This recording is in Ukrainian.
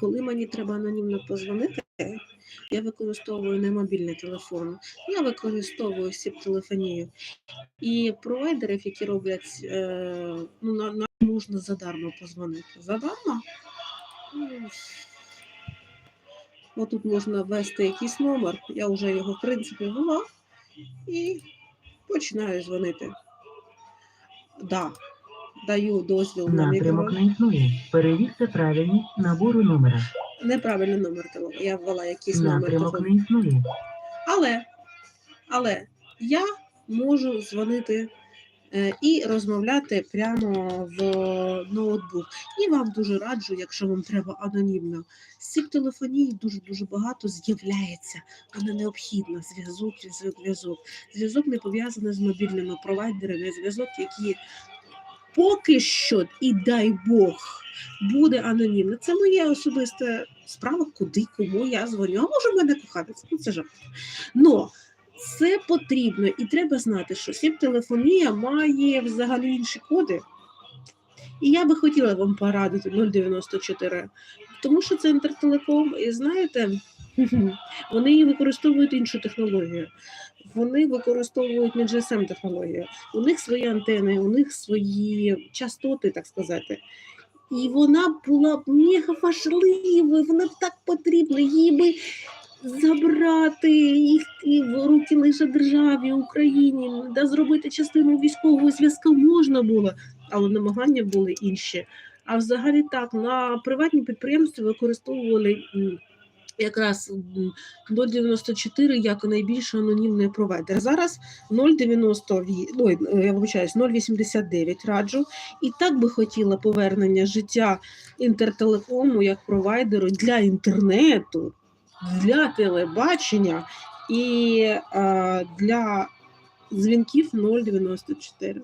коли мені треба анонімно позвонити, я використовую не мобільний телефон, я використовую сіп-телефонію. І провайдерів, які роблять, е, ну, на, на можна задармо позвонити. Задармо? Ну, Отут можна ввести якийсь номер, я вже його, в принципі, ввела і починаю дзвонити. Да, даю дозвіл на Напрямок не існує. Перевірте правильність набору номера. Неправильний номер телефону. Я ввела якийсь номер Напрямок телефону. не існує. Але, але я можу дзвонити е, і розмовляти прямо в ноутбук. І вам дуже раджу, якщо вам треба анонімно. З цих телефоній дуже дуже багато з'являється. Вона необхідна. Зв'язок, зв'язок, зв'язок. Зв'язок не пов'язаний з мобільними провайдерами, зв'язок, який поки що, і дай Бог, буде анонімно. Це моя особиста справа, куди, кому я дзвоню. А може в мене коханець. Ну це жарт. Но це потрібно і треба знати, що сіп-телефонія має взагалі інші коди. І я би хотіла вам порадити 094, тому що це інтертелеком, і знаєте, вони використовують іншу технологію. Вони використовують не GSM технологію. У них свої антени, у них свої частоти, так сказати. І вона була б мега важливою, вона б так потрібна, її би забрати їх і в руки лише державі, Україні, да зробити частину військового зв'язку можна було, але намагання були інші. А взагалі так, на приватні підприємства використовували якраз м, 0,94 як найбільш анонімний провайдер. Зараз 0,90, ві- ой, е, я вибачаюсь, 0,89 раджу. І так би хотіла повернення життя інтертелекому як провайдеру для інтернету, для телебачення і е, для дзвінків 0,94.